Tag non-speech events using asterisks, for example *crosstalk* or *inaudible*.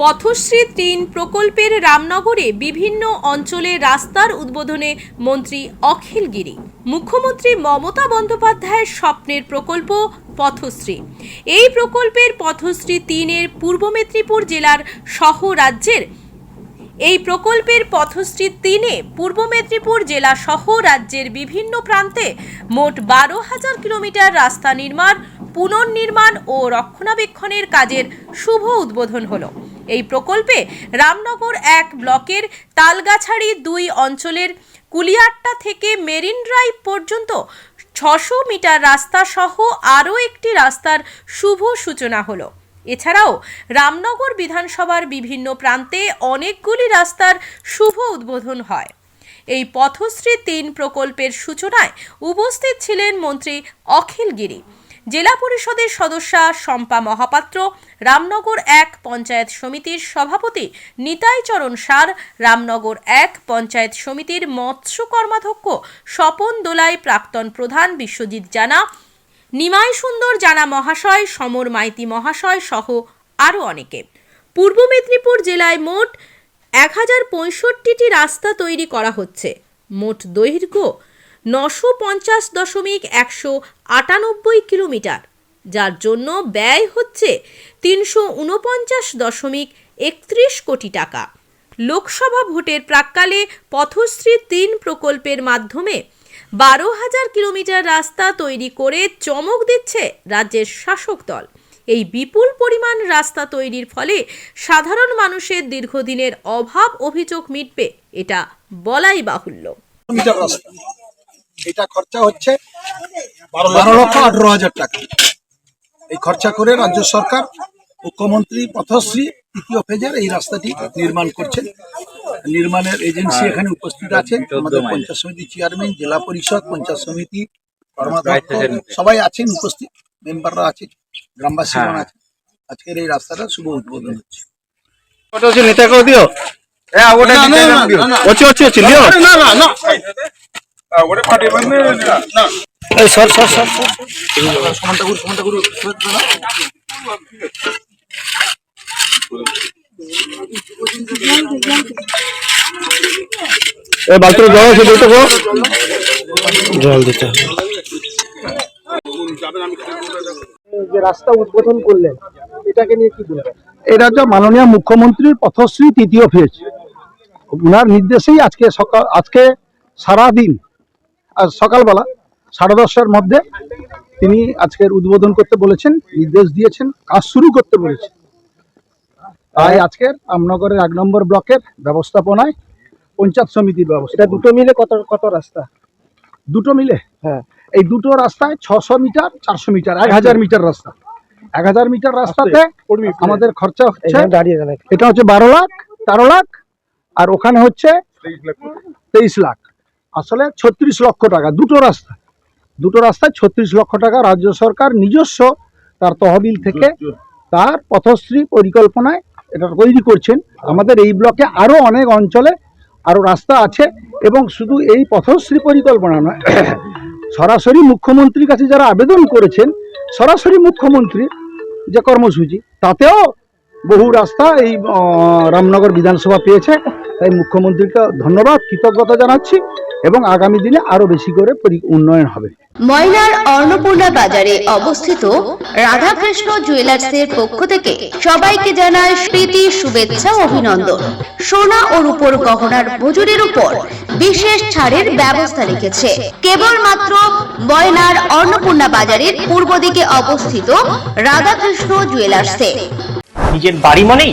পথশ্রী তিন প্রকল্পের রামনগরে বিভিন্ন অঞ্চলে রাস্তার উদ্বোধনে মন্ত্রী অখিল গিরি। মুখ্যমন্ত্রী মমতা বন্দ্যোপাধ্যায়ের স্বপ্নের প্রকল্প পথশ্রী। এই প্রকল্পের পথশ্রী তিনের পূর্ব মেদিনীপুর জেলার সহ রাজ্যের এই প্রকল্পের পথশ্রী তিনে পূর্ব মেদিনীপুর জেলা সহ রাজ্যের বিভিন্ন প্রান্তে মোট বারো হাজার কিলোমিটার রাস্তা নির্মাণ, পুনর্নির্মাণ ও রক্ষণাবেক্ষণের কাজের শুভ উদ্বোধন হলো। এই প্রকল্পে রামনগর এক ব্লকের তালগাছাড়ি দুই অঞ্চলের কুলিয়াট্টা থেকে মেরিন ড্রাইভ পর্যন্ত ছশো মিটার রাস্তা সহ আরও একটি রাস্তার শুভ সূচনা হলো। এছাড়াও রামনগর বিধানসভার বিভিন্ন প্রান্তে অনেকগুলি রাস্তার শুভ উদ্বোধন হয়। এই পথশ্রী তিন প্রকল্পের সূচনায় উপস্থিত ছিলেন মন্ত্রী অখিল গিরি। জেলা পরিষদের সদস্যা শম্পা মহাপাত্র, রামনগর এক পঞ্চায়েত সমিতির সভাপতি নিতাই চরণ সার, রামনগর এক পঞ্চায়েত সমিতির মৎস্য কর্মাধ্যক্ষ স্বপন দোলাই, প্রাক্তন প্রধান বিশ্বজিৎ জানা, নিমাই সুন্দর জানা মহাশয়, সমর মাইতি মহাশয় সহ আরও অনেকে। পূর্ব মেদিনীপুর জেলায় মোট এক হাজার পঁয়ষট্টিটি রাস্তা তৈরি করা হচ্ছে। মোট দৈর্ঘ্য নশো পঞ্চাশ দশমিক একশো আটানব্বই কিলোমিটার, যার জন্য ব্যয় হচ্ছে তিনশো উনপঞ্চাশ দশমিক একত্রিশ কোটি টাকা। লোকসভা ভোটের প্রাক্কালে পথশ্রী তিন প্রকল্পের মাধ্যমে বারো হাজার কিলোমিটার রাস্তা তৈরি করে চমক দিচ্ছে রাজ্যের শাসক দল। এই বিপুল পরিমাণ রাস্তা তৈরির ফলে সাধারণ মানুষের দীর্ঘদিনের অভাব অভিযোগ মিটবে, এটা বলাই বাহুল্য। এটা খরচা হচ্ছে বারো লক্ষ আঠারো হাজার টাকা। এই খরচা করে রাজ্য সরকার মুখ্যমন্ত্রী পথশ্রী তৃতীয় ফেজের এই রাস্তাটি নির্মাণ করছেন। নির্মাণের এজেন্সি এখানে উপস্থিত আছেন। আমাদের পঞ্চায়েত সমিতি চেয়ারম্যান জেলা পরিষদ পঞ্চায়েত সমিতি সবাই আছেন উপস্থিত। মেম্বাররা আছেন গ্রামবাসীগণ আছেন। আজকের এই রাস্তাটা শুভ উদ্বোধন হচ্ছে। ওটা নেতা করে দিও। হ্যাঁ ওটা না, না, না, দিও। না, না। না। না না না। এই সর সর সর সর। সমানটা করু সমানটা করু এই বালতির জল আছে বলতে গো জল দিতে যে রাস্তা উদ্বোধন করলেন এটাকে নিয়ে কি বলবেন? এটা হচ্ছে মাননীয় মুখ্যমন্ত্রীর পথশ্রী তৃতীয় ফেজ। ওনার নির্দেশেই আজকে সকাল আজকে সারাদিন আজ সকালবেলা সাড়ে দশটার মধ্যে তিনি আজকের উদ্বোধন করতে বলেছেন নির্দেশ দিয়েছেন কাজ শুরু করতে বলেছেন। তাই আজকের রামনগরের এক নম্বর ব্লকের ব্যবস্থাপনায় পঞ্চায়েত সমিতির ব্যবস্থা। দুটো মিলে কত কত রাস্তা? দুটো মিলে? হ্যাঁ। এই দুটো রাস্তায় ছশো মিটার চারশো মিটার এক হাজার মিটার রাস্তা। এক হাজার মিটার রাস্তাতে আমাদের খরচা হচ্ছে দাঁড়িয়ে এটা হচ্ছে বারো লাখ তেরো লাখ আর ওখানে হচ্ছে তেইশ লাখ। আসলে ছত্রিশ লক্ষ টাকা দুটো রাস্তা। দুটো রাস্তায় ছত্রিশ লক্ষ টাকা রাজ্য সরকার নিজস্ব তার তহবিল থেকে তার পথশ্রী পরিকল্পনায় এটা তৈরি করছেন। আমাদের এই ব্লকে আরও অনেক অঞ্চলে আরও রাস্তা আছে এবং শুধু এই পথশ্রী পরিকল্পনা নয় *coughs* সরাসরি মুখ্যমন্ত্রীর কাছে যারা আবেদন করেছেন সরাসরি মুখ্যমন্ত্রী যে কর্মসূচি তাতেও বহু রাস্তা এই রামনগর বিধানসভা পেয়েছে। তাই মুখ্যমন্ত্রীকে ধন্যবাদ কৃতজ্ঞতা জানাচ্ছি এবং আগামী দিনে আরও বেশি করে উন্নয়ন হবে। ময়নার অন্নপূর্ণা বাজারে অবস্থিত রাধাকৃষ্ণ জুয়েলার্সের পক্ষ থেকে সবাইকে জানায় প্রীতি শুভেচ্ছা ও অভিনন্দন। সোনা ও রূপোর গহনার মজুরির উপর বিশেষ ছাড়ের ব্যবস্থা রেখেছে। কেবলমাত্র ময়নার অন্নপূর্ণা বাজারের পূর্ব দিকে অবস্থিত রাধাকৃষ্ণ জুয়েলার্সে। নিজের বাড়ি মানেই